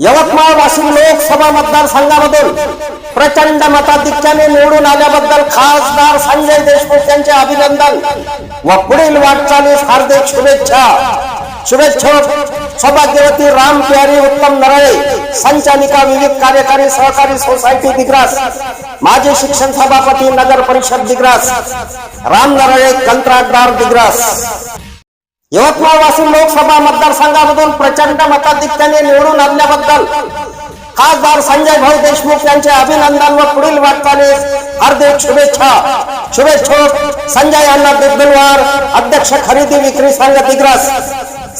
यवतमाळ वाशिम लोकसभा मतदारसंघामधून प्रचंड मताधिक्याने निवडून आल्याबद्दल खासदार संजय देशमुख यांचे अभिनंदन व पुढील वाटचालीस हार्दिक शुभेच्छा. शुभेच्छा सौभाग्यवती राम प्यारी उत्तम नरळे संचालिका विविध कार्यकारी सहकारी सोसायटी दिग्रास माजी शिक्षण सभापती नगर परिषद दिग्रास राम नरळे कंत्राटदार दिग्रास. यवतमाळ वाशिम लोकसभा मतदारसंघामधून प्रचंड मताधिक्याने निवडून आणल्याबद्दल खासदार संजय भाऊ देशमुख यांचे अभिनंदन व पुढील वाटचालीस हार्दिक शुभेच्छा. शुभेच्छोक संजय यांना दुग्गलवार अध्यक्ष खरेदी विक्री संघ दिग्रस.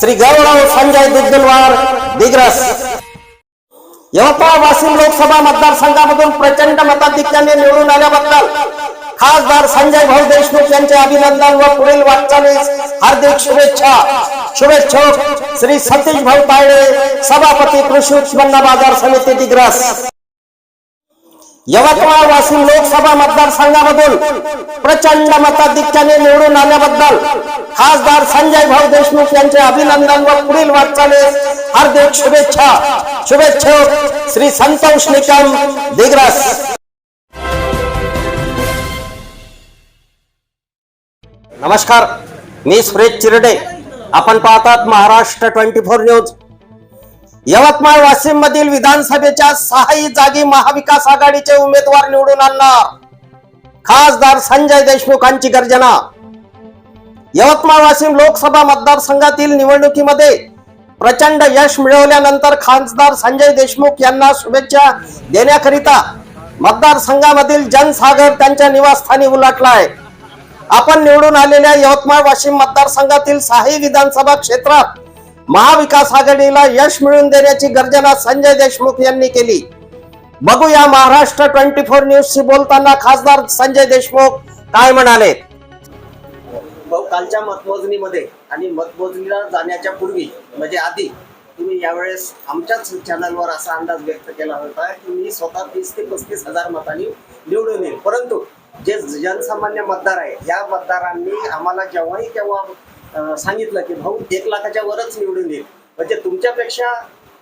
श्री गौरव संजय दुग्गलवार दिग्रस. यवतमाळ वाशिम लोकसभा मतदारसंघामधून प्रचंड मताधिक्याने निवडून आल्याबद्दल खासदार संजय भाऊ देशमुख यांचे अभिनंदन व पुढील वाटचालीस हार्दिक शुभेच्छा. शुभेच्छुक श्री सतीश भाऊ तायडे सभापती कृषी उत्पन्न बाजार समिती दिग्रस. यवतमाळ वाशिम लोकसभा मतदारसंघामधून प्रचंड मताधिक्याने निवडून आल्याबद्दल खासदार संजय भाऊ देशमुख यांचे अभिनंदन व पुढील वाटचालीस हार्दिक शुभेच्छा. शुभेच्छुक श्री संतोष निकम दिग्रस. नमस्कार मी सुरेश चिरडे. आपण पाहतात Maharashtra twenty four news. Yavatmal Washim मधील विधानसभेच्या सहाही जागी महाविकास आघाडीचे उमेदवार निवडून आणणार. खासदार संजय देशमुखांची गर्जना. यवतमाळ वाशिम लोकसभा मतदारसंघातील निवडणुकीमध्ये प्रचंड यश मिळवल्यानंतर खासदार संजय देशमुख यांना शुभेच्छा देण्याकरिता मतदारसंघामधील जनसागर त्यांच्या निवासस्थानी उलाटला आहे आपण निवडून आलेल्या यवतमाळ वाशिम मतदारसंघातील सहाही विधानसभा क्षेत्रात महाविकास आघाडीला यश मिळवून देण्याची गर्जना संजय देशमुख यांनी केली. बघूया महाराष्ट्र ट्वेंटी फोर न्यूज शी बोलताना खासदार संजय देशमुख काय म्हणाले? कालच्या मतमोजणीमध्ये आणि मतमोजणीला जाण्याच्या पूर्वी म्हणजे आधी तुम्ही यावेळेस आमच्याच चॅनलवर असा अंदाज व्यक्त केला होता की मी स्वतः तीस ते पस्तीस हजार मतांनी निवडून येईल. परंतु जे जनसामान्य मतदार आहे या मतदारांनी आम्हाला जेव्हाही तेव्हा सांगितलं की भाऊ एक लाखाच्या वरच निवडून येईल. म्हणजे तुमच्यापेक्षा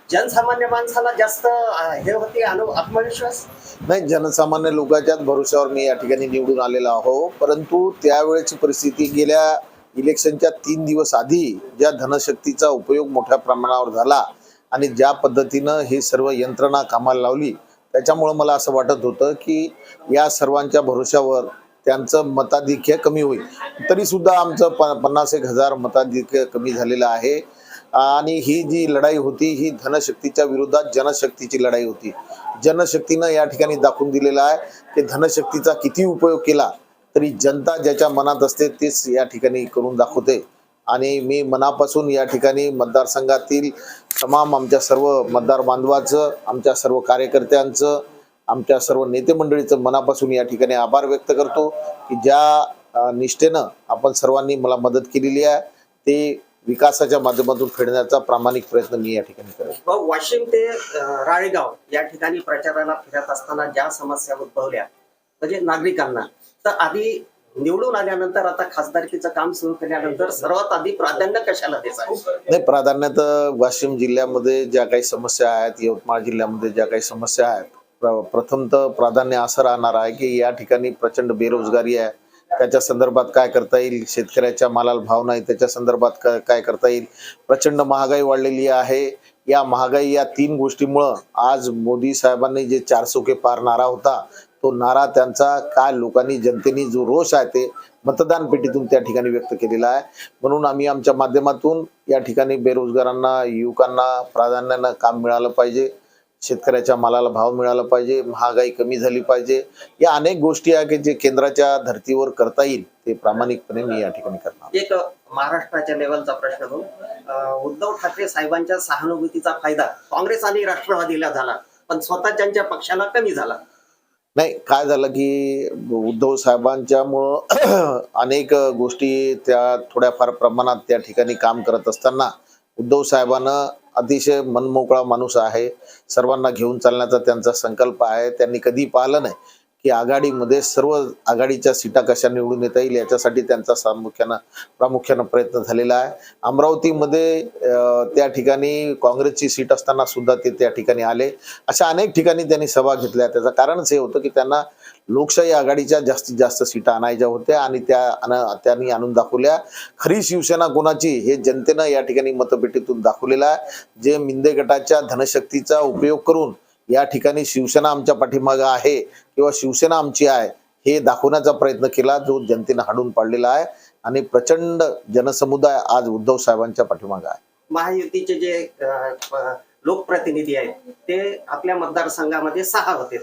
जनसामान्य माणसाला जास्त हे होते अनु आत्मविश्वास? नाही जनसामान्य लोकांच्याच भरोश्यावर मी या ठिकाणी निवडून आलेलो आहो. परंतु त्यावेळेची परिस्थिती गेल्या इलेक्शनच्या तीन दिवस आधी ज्या धनशक्तीचा उपयोग मोठ्या प्रमाणावर झाला आणि ज्या पद्धतीनं ही सर्व यंत्रणा कामाला लावली त्याच्यामुळं मला असं वाटत होतं की या सर्वांच्या भरोश्यावर त्यांचं मताधिक्य कमी होईल. तरीसुद्धा आमचं प पन्नास एक हजार मताधिक्य कमी झालेलं आहे. आणि ही जी लढाई होती ही धनशक्तीच्या विरोधात जनशक्तीची लढाई होती. जनशक्तीनं या ठिकाणी दाखवून दिलेलं आहे की धनशक्तीचा किती उपयोग केला तरी जनता ज्याच्या मनात असते तेच या ठिकाणी करून दाखवते. आणि मी मनापासून या ठिकाणी मतदारसंघातील तमाम आमच्या सर्व मतदार बांधवाचं आमच्या सर्व कार्यकर्त्यांचं आमच्या सर्व नेते मंडळीचं मनापासून या ठिकाणी आभार व्यक्त करतो की ज्या निष्ठेनं आपण सर्वांनी मला मदत केलेली आहे ते विकासाच्या माध्यमातून फेडण्याचा प्रामाणिक प्रयत्न मी या ठिकाणी करेन. वाशिम ते राळेगाव या ठिकाणी प्रचाराला फिरत असताना ज्या समस्या उद्भवल्या म्हणजे नागरिकांना तर आधी निवडून आल्यानंतर आता खासदारकीचं काम सुरू केल्यानंतर सर्वात आधी प्राधान्य कशाला द्यायचं नाही तर वाशिम जिल्ह्यामध्ये ज्या काही समस्या आहेत यवतमाळ जिल्ह्यामध्ये ज्या काही समस्या आहेत प्रथम तर प्राधान्य असं राहणार आहे की या ठिकाणी प्रचंड बेरोजगारी आहे. त्याच्या संदर्भात काय करता येईल? शेतकऱ्याच्या मालाला भाव नाही त्याच्या संदर्भात काय काय करता येईल? प्रचंड महागाई वाढलेली आहे. या महागाई या तीन गोष्टीमुळं आज मोदी साहेबांनी जे चार चौके पारणारा होता तो नारा त्यांचा काय लोकांनी जनतेने जो रोष आहे ते मतदान पेटीतून त्या ठिकाणी व्यक्त केलेला आहे. म्हणून आम्ही आमच्या माध्यमातून या ठिकाणी बेरोजगारांना युवकांना प्राधान्यानं काम मिळालं पाहिजे. शेतकऱ्याच्या मालाला भाव मिळाला पाहिजे. महागाई कमी झाली पाहिजे. या अनेक गोष्टी आहे की जे केंद्राच्या धर्तीवर करता येईल ते प्रामाणिकपणे मी या ठिकाणी करणार. एक महाराष्ट्राच्या लेवलचा प्रश्न घेऊन उद्धव ठाकरे साहेबांच्या सहानुभूतीचा फायदा काँग्रेस आणि राष्ट्रवादीला झाला पण स्वतःच्या पक्षाला कमी झाला. नाही काय झालं की उद्धव साहेबांच्यामुळं अनेक गोष्टी त्या थोड्याफार प्रमाणात त्या ठिकाणी काम करत असताना उद्धव साहेबांना अतिशय मनमोकळा माणूस आहे. सर्वांना घेऊन चालण्याचा त्यांचा संकल्प आहे. त्यांनी कधी पाहिलं नाही. की आघाडीमध्ये सर्व आघाडीच्या सीटा कशा निवडून येता येईल याच्यासाठी त्यांचा प्रामुख्यानं प्रामुख्यानं प्रयत्न झालेला आहे. अमरावतीमध्ये त्या ठिकाणी काँग्रेसची सीट असताना सुद्धा ते त्या ठिकाणी आले. अशा अनेक ठिकाणी त्यांनी सभा घेतल्या. त्याचं कारणच हे होतं की त्यांना लोकशाही आघाडीच्या जास्तीत जास्त सीटा आणायच्या होत्या आणि त्या आण- त्यांनी आणून दाखवल्या. खरी शिवसेना कोणाची हे जनतेनं या ठिकाणी मतपेटीतून दाखवलेलं आहे. जे मिंदे गटाच्या धनशक्तीचा उपयोग करून या ठिकाणी शिवसेना आमच्या पाठीमागं आहे किंवा शिवसेना आमची आहे हे दाखवण्याचा प्रयत्न केला जो जनतेनं हाडून पाडलेला आहे. आणि प्रचंड जनसमुदाय आज उद्धव साहेबांच्या पाठीमागे आहे. महायुतीचे जे लोकप्रतिनिधी आहेत ते आपल्या मतदारसंघामध्ये सहा होते.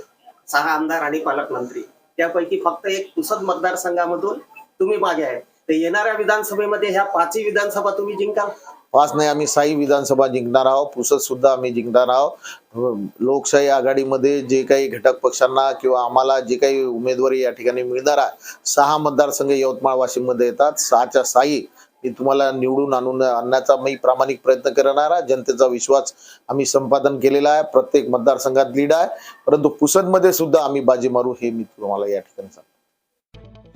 सहा आमदार आणि पालकमंत्री. त्यापैकी फक्त एक पुसद मतदारसंघामधून तुम्ही मागे आहे. तर येणाऱ्या विधानसभेमध्ये ह्या पाचही विधानसभा तुम्ही जिंकाल? पाच नाही आम्ही साई विधानसभा जिंकणार आहोत पुसद सुद्धा आम्ही जिंकणार आहोत. लोकशाही आघाडीमध्ये जे काही घटक पक्षांना किंवा आम्हाला जे काही उमेदवारी या ठिकाणी मिळणार आहे सहा मतदारसंघ यवतमाळ वाशिममध्ये येतात. सहाच्या साई मी तुम्हाला निवडून आणून आणण्याचा मी प्रामाणिक प्रयत्न करणार आहे. जनतेचा विश्वास आम्ही संपादन केलेला आहे. प्रत्येक मतदारसंघात लीड आहे. परंतु पुसदमध्ये सुद्धा आम्ही बाजी मारू हे मी तुम्हाला या ठिकाणी सांगतो.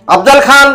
अफजल खान